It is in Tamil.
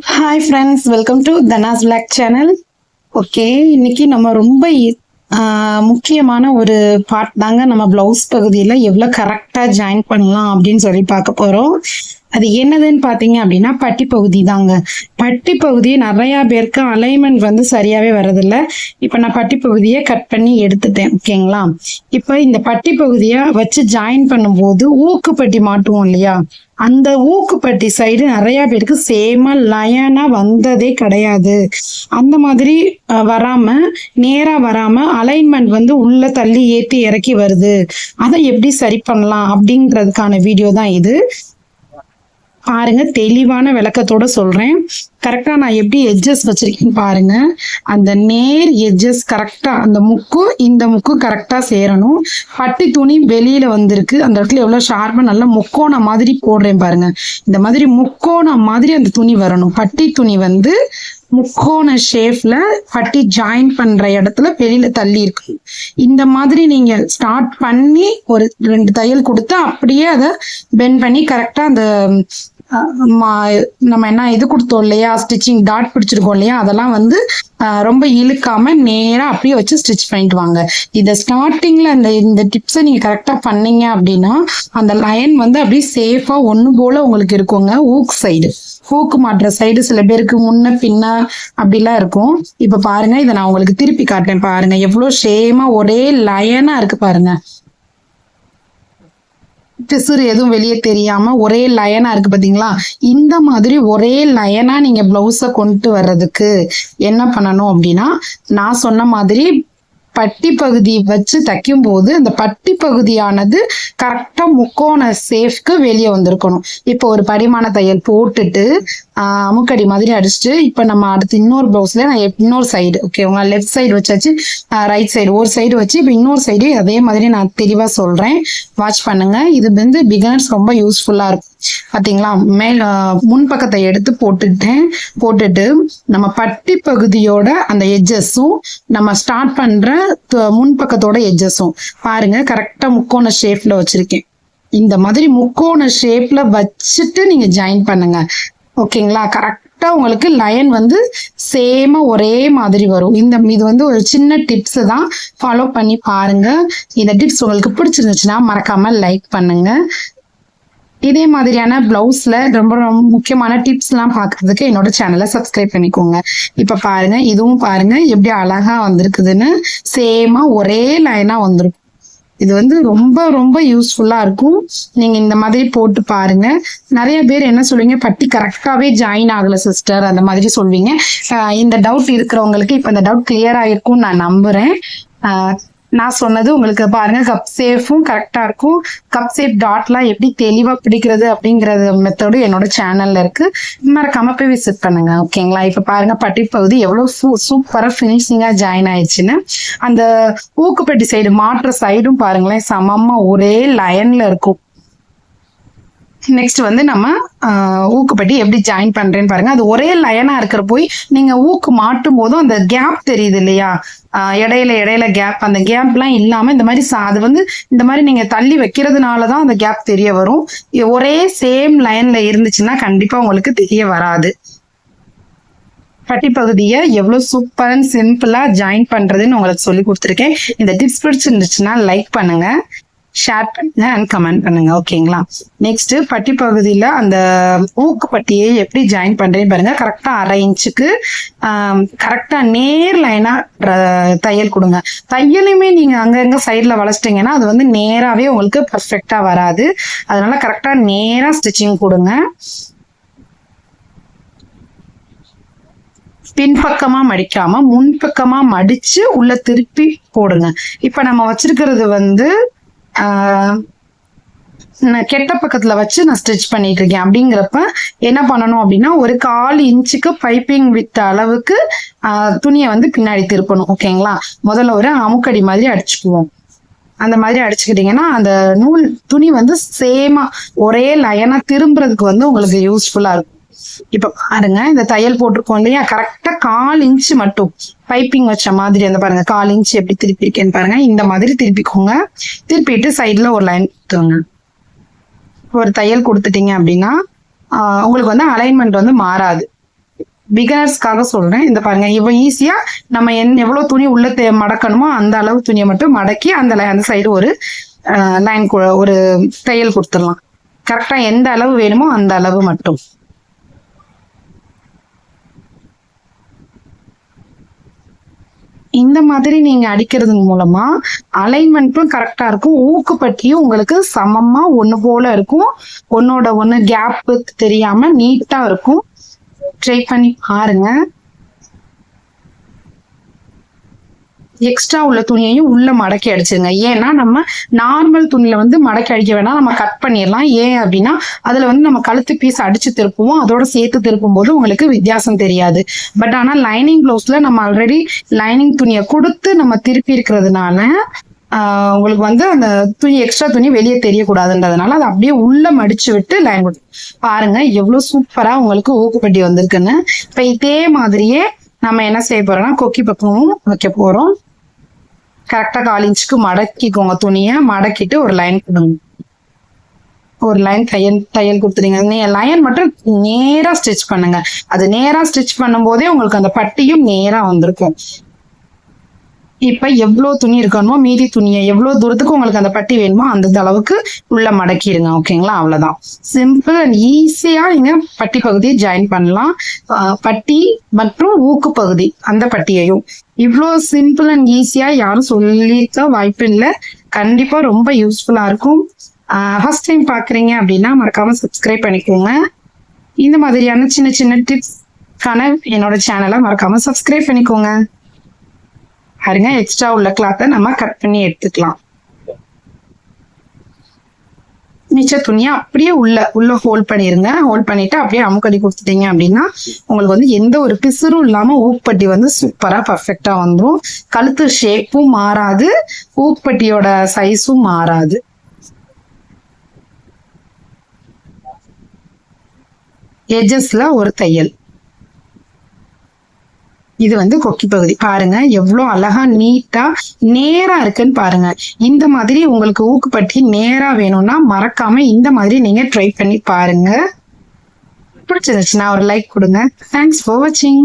Hi friends welcome to Dhana's blog channel okay இன்னைக்கு நம்ம ரொம்ப முக்கியமான ஒரு பார்ட் தாங்க நம்ம பிளவுஸ் பகுதியில் எவ்வளோ கரெக்டாக ஜாயின் பண்ணலாம் அப்படின்னு சொல்லி பார்க்க போகிறோம் அது என்னதுன்னு பார்த்தீங்க அப்படின்னா பட்டி பகுதி தாங்க. பட்டி பகுதி நிறையா பேருக்கு அலைன்மெண்ட் வந்து சரியாகவே வரதில்ல இப்போ நான் பட்டி பகுதியை கட் பண்ணி எடுத்துட்டேன் ஓகேங்களா? இப்போ இந்த பட்டி பகுதியை வச்சு ஜாயின் பண்ணும்போது ஊக்குப்பட்டி மாட்டுவோம் இல்லையா? அந்த ஊக்குப்பட்டி சைடு நிறைய பேருக்கு சேமா லயனா வந்ததே கிடையாது. அந்த மாதிரி வராம நேரா வராம அலைன்மெண்ட் வந்து உள்ள தள்ளி ஏற்றி இறக்கி வருது. அதை எப்படி சரி பண்ணலாம் அப்படிங்கிறதுக்கான வீடியோ தான் இது. பாருங்க தெளிவான விளக்கத்தோட சொல்றேன். கரெக்டா நான் எப்படி எட்ஜஸ் வச்சிருக்கேன்னு பாருங்க. அந்த நேர் எட்ஜஸ் கரெக்டா அந்த முக்கும் இந்த முக்கும் கரெக்டா சேரணும். பட்டி துணி வெளியில வந்திருக்கு. அந்த இடத்துல எவ்வளவு ஷார்ப்பா நல்லா முக்கோண மாதிரி போடுறேன் பாருங்க. இந்த மாதிரி முக்கோண மாதிரி அந்த துணி வரணும். பட்டி துணி வந்து முக்கோண ஷேப்ல பட்டி ஜாயின் பண்ற இடத்துல வெளியில தள்ளி இருக்கு இந்த மாதிரி நீங்க ஸ்டார்ட் பண்ணி ஒரு ரெண்டு தையல் கொடுத்து அப்படியே அதை பெண்ட் பண்ணி கரெக்டா அந்த நம்ம என்ன இது கொடுத்தோம் இல்லையா? ஸ்டிச்சிங் டாட் பிடிச்சிருக்கோம் இல்லையா? அதெல்லாம் வந்து ரொம்ப இழுக்காம நேரா அப்படியே வச்சு ஸ்டிச் பண்ணிட்டு வாங்க இதை ஸ்டார்டிங்ல அந்த இந்த டிப்ஸை நீங்க கரெக்டா பண்ணீங்க அப்படின்னா அந்த லைன் வந்து அப்படியே சேஃபா ஒன்று போல உங்களுக்கு இருக்குங்க. ஊக் சைடு ஹூக்கு மாட்டுற சைடு சில பேருக்கு முன்ன பின்ன அப்படிலாம் இருக்கும். இப்போ பாருங்க இதை நான் உங்களுக்கு திருப்பி காட்டேன் பாருங்க. எவ்வளோ ஷேமா ஒரே லயனா இருக்கு பாருங்க. பிசுறு எதுவும் வெளியே தெரியாம ஒரே லயனா இருக்கு பாத்தீங்களா? இந்த மாதிரி ஒரே லயனா நீங்க ப்ளவுஸை கொண்டு வர்றதுக்கு என்ன பண்ணணும் அப்படின்னா நான் சொன்ன மாதிரி பட்டி பகுதி வச்சு தைக்கும் போது அந்த பட்டி பகுதியானது கரெக்டாக முக்கோண சேஃப்க்கு வெளியே வந்திருக்கணும். இப்போ ஒரு படிமான தையல் போட்டுட்டு அமுக்கடி மாதிரி அடிச்சுட்டு இப்போ நம்ம அடுத்து இன்னொரு ப்ளவுஸில் நான் இன்னொரு சைடு ஓகே உங்க லெஃப்ட் சைடு வச்சாச்சு ரைட் சைடு ஒரு சைடு வச்சு இப்போ இன்னொரு சைடு அதே மாதிரி நான் தெளிவாக சொல்கிறேன் வாட்ச் பண்ணுங்கள் இது வந்து பிகினர்ஸ் ரொம்ப யூஸ்ஃபுல்லாக இருக்கும். பாத்தீங்களா? மேல் முன்பக்கத்தை எடுத்து போட்டுட்டேன். போட்டுட்டு நம்ம பட்டி பகுதியோட அந்த எஜ்ஜஸும் நம்ம ஸ்டார்ட் பண்ற முன்பக்கத்தோட எஜ்ஜஸும் பாருங்க கரெக்டா முக்கோண ஷேப்ல வச்சிருக்கேன். இந்த மாதிரி முக்கோண ஷேப்ல வச்சுட்டு நீங்க ஜாயின் பண்ணுங்க. ஓகேங்களா? கரெக்டா உங்களுக்கு லைன் வந்து சேமா ஒரே மாதிரி வரும். இந்த இது வந்து ஒரு சின்ன டிப்ஸ் தான். ஃபாலோ பண்ணி பாருங்க. இந்த டிப்ஸ் உங்களுக்கு பிடிச்சிருந்துச்சுன்னா மறக்காம லைக் பண்ணுங்க. இதே மாதிரியான பிளவுஸ்ல ரொம்ப ரொம்ப முக்கியமான டிப்ஸ்லாம் பார்க்கறதுக்கு என்னோட சேனலை சப்ஸ்கிரைப் பண்ணிக்கோங்க. இப்ப பாருங்க இதுவும் பாருங்க எப்படி அழகா வந்திருக்குதுன்னு சேமா ஒரே லைனா வந்திருக்கும். இது வந்து ரொம்ப ரொம்ப யூஸ்ஃபுல்லா இருக்கும். நீங்க இந்த மாதிரி போட்டு பாருங்க. நிறைய பேர் என்ன சொல்லுவீங்க பட்டி கரெக்டாவே ஜாயின் ஆகல சிஸ்டர் அந்த மாதிரி சொல்வீங்க இந்த டவுட் இருக்கிறவங்களுக்கு இப்ப இந்த டவுட் கிளியர் ஆயிருக்கும் நான் நம்புறேன். நான் சொன்னது உங்களுக்கு பாருங்க கப் சேஃபும் கரெக்டாக இருக்கும். கப் சேஃப் டாட்லாம் எப்படி தெளிவாக பிடிக்கிறது அப்படிங்கிறது மெத்தடு என்னோட சேனலில் இருக்குது மறக்காமல் போய் விசிட் பண்ணுங்க ஓகேங்களா இப்போ பாருங்க பட்டிப்பகுதி எவ்வளோ சூ சூப்பராக ஃபினிஷிங்காக ஜாயின் ஆயிடுச்சுன்னு. அந்த ஊக்குப்பட்டி சைடு மாற்ற சைடும் பாருங்களேன் சமமாக ஒரே லைனில் இருக்கும். நெக்ஸ்ட் வந்து நம்ம ஊக்குப்பட்டி எப்படி ஜாயின் பண்றேன்னு பாருங்க. அது ஒரே லைனா இருக்கிற போய் நீங்க ஊக்கு மாட்டும் போதும் அந்த கேப் தெரியுது இல்லையா? ஆஹ், இடையில இடையில கேப் அந்த கேப்லாம் இல்லாம இந்த மாதிரி சா- அது வந்து இந்த மாதிரி நீங்க தள்ளி வைக்கிறதுனால தான் அந்த கேப் தெரிய வரும். ஒரே சேம் லைன்ல இருந்துச்சுன்னா கண்டிப்பா உங்களுக்கு தெரிய வராது. பட்டிப்பகுதியை எவ்வளவு சூப்பர் அண்ட் சிம்பிளா ஜாயின் பண்றதுன்னு உங்களுக்கு சொல்லி கொடுத்துருக்கேன். இந்த டிப்ஸ் பிடிச்சிருந்துச்சுன்னா லைக் பண்ணுங்க. ஷேர் பண்ணுங்க அண்ட் கமெண்ட் பண்ணுங்க ஓகேங்களா நெக்ஸ்ட் பட்டி பகுதியில் அந்த ஊக்கு பட்டியை எப்படி ஜாயின் பண்ணுறேன்னு பாருங்க. கரெக்டாக அரை இன்ச்சுக்கு கரெக்டாக நேர் லைனாக தையல் கொடுங்க. தையலுமே நீங்கள் அங்கங்கே சைடில் வளச்சிட்டிங்கன்னா அது வந்து நேராகவே உங்களுக்கு பர்ஃபெக்டாக வராது. அதனால கரெக்டாக நேராக ஸ்டிச்சிங் கொடுங்க. பின்பக்கமா மடிக்காம முன்பக்கமா மடிச்சு உள்ள திருப்பி போடுங்க. இப்ப நம்ம வச்சிருக்கிறது வந்து கெட்ட பக்கத்துல வச்சு நான் ஸ்டிச் பண்ணிட்டு இருக்கேன் அப்படிங்கிறப்ப என்ன பண்ணணும் அப்படின்னா ஒரு கால் இன்ச்சுக்கு பைப்பிங் வித் அளவுக்கு துணியை வந்து பின்னாடி திருப்பணும். ஓகேங்களா? முதல்ல ஒரு அமுக்கடி மாதிரி அடிச்சுக்குவோம். அந்த மாதிரி அடிச்சுக்கிட்டீங்கன்னா அந்த நூல் துணி வந்து சேமா ஒரே லயனா திரும்புறதுக்கு வந்து உங்களுக்கு யூஸ்ஃபுல்லா இருக்கும். இப்போ பாருங்க இந்த தையல் போட்டிருக்கோம் இல்லையா? கரெக்டா கால் இன்ச் மட்டும். பைப்பிங் வச்ச மாதிரி அந்த பாருங்க கால் இன்ச் எப்படி திருப்பியிருக்கேன்னு பாருங்க. இந்த மாதிரி திருப்பிக்கோங்க. திருப்பிட்டு சைடுல ஒரு லைன் கொடுத்துருங்க. ஒரு தையல் கொடுத்துட்டீங்க அப்படின்னா ஆஹ் உங்களுக்கு வந்து அலைன்மெண்ட் வந்து மாறாது. பிகினர்ஸ்க்காக சொல்றேன். இந்த பாருங்க இவ்வளோ ஈஸியா நம்ம என் எவ்வளவு துணி உள்ள தே- மடக்கணுமோ அந்த அளவு துணியை மட்டும் மடக்கி அந்த அந்த சைடு ஒரு லைன் ஒரு தையல் கொடுத்துடலாம். கரெக்டா எந்த அளவு வேணுமோ அந்த அளவு மட்டும். இந்த மாதிரி நீங்க அடிக்கிறது மூலமா அலைன்மெண்ட்டும் கரெக்டா இருக்கும். ஊக்குப்பட்டியும் உங்களுக்கு சமமா ஒண்ணு போல இருக்கும். ஒன்னோட ஒண்ணு கேப் தெரியாம நீட்டா இருக்கும். ட்ரை பண்ணி பாருங்க. எக்ஸ்ட்ரா உள்ள துணியையும் உள்ள மடக்கி அடிச்சுங்க ஏன்னா நம்ம நார்மல் துணியில வந்து மடக்கி அடிக்க வேணாம். நம்ம கட் பண்ணிடலாம். ஏன் அப்படின்னா அதுல வந்து நம்ம கழுத்து பீஸ் அடிச்சு திருப்புவோம். அதோட சேர்த்து திருப்பும் போது உங்களுக்கு வித்தியாசம் தெரியாது. பட் ஆனா லைனிங் பிளவுஸ்ல நம்ம ஆல்ரெடி லைனிங் துணியை கொடுத்து நம்ம திருப்பி இருக்கிறதுனால ஆஹ் உங்களுக்கு வந்து அந்த துணி எக்ஸ்ட்ரா துணி வெளியே தெரியக்கூடாதுன்றதுனால அதை அப்படியே உள்ள மடிச்சு விட்டு லைன் கொடுத்து பாருங்க எவ்வளவு சூப்பரா உங்களுக்கு ஊக்குப்பட்டி வந்திருக்குன்னு. இப்ப இதே மாதிரியே நம்ம என்ன செய்ய போறோம்னா கொக்கி பக்கமும் வைக்க போறோம். கரெக்டா கால் இன்ச்சுக்கு மடக்கிக்கோங்க துணியை. மடக்கிட்டு ஒரு லைன் கொடுங்க. ஒரு லைன் தையல் தையல் கொடுத்துருங்க நீ லைன் மட்டும் நேரா ஸ்டிச் பண்ணுங்க. அது நேரா ஸ்டிச் பண்ணும்போதே உங்களுக்கு அந்த பட்டியும் நேரா வந்திருக்கும். இப்ப எவ்வளவு துணி இருக்கணுமோ மீதி துணியை எவ்வளவு தூரத்துக்கு உங்களுக்கு அந்த பட்டி வேணுமோ அந்த அளவுக்கு உள்ள மடக்கிடுங்க ஓகேங்களா? அவ்வளவுதான். சிம்பிள் அண்ட் ஈஸியா நீங்க பட்டி பகுதியை ஜாயின் பண்ணலாம். பட்டி மற்றும் ஊக்கு பகுதி அந்த பட்டியையும். இவ்வளோ சிம்பிள் அண்ட் ஈஸியா யாரும் சொல்லியிருக்க வாய்ப்பு இல்லை. கண்டிப்பா ரொம்ப யூஸ்ஃபுல்லா இருக்கும். ஃபர்ஸ்ட் டைம் பாக்குறீங்க அப்படின்னா மறக்காம சப்ஸ்கிரைப் பண்ணிக்கோங்க. இந்த மாதிரியான சின்ன சின்ன டிப்ஸ்க்கான என்னோட சேனலை மறக்காம சப்ஸ்கிரைப் பண்ணிக்கோங்க. பாருங்க எக்ஸ்ட்ரா உள்ள கிளாத்தை நம்ம கட் பண்ணி எடுத்துக்கலாம். மிச்ச துணியை அப்படியே உள்ள உள்ள ஹோல்ட் பண்ணிருங்க. ஹோல்ட் பண்ணிட்டு அப்படியே அமுக்கடி கொடுத்துட்டீங்க அப்படின்னா உங்களுக்கு வந்து எந்த ஒரு பிசுறும் இல்லாம ஊப்பட்டி வந்து சூப்பரா பர்ஃபெக்டா வந்துடும் கழுத்து ஷேப்பும் மாறாது. ஊப்பட்டியோட சைஸும் மாறாது. எஜஸ்ல ஒரு தையல். இது வந்து கொக்கி பகுதி. பாருங்க எவ்வளோ அழகா நீட்டா நேரா இருக்குன்னு பாருங்க. இந்த மாதிரி உங்களுக்கு ஊக்குப்பட்டி நேரா வேணும்னா மறக்காம இந்த மாதிரி நீங்க ட்ரை பண்ணி பாருங்க. பிடிச்சிருந்துச்சுன்னா ஒரு லைக் கொடுங்க. தேங்க்ஸ் ஃபார் வாட்சிங்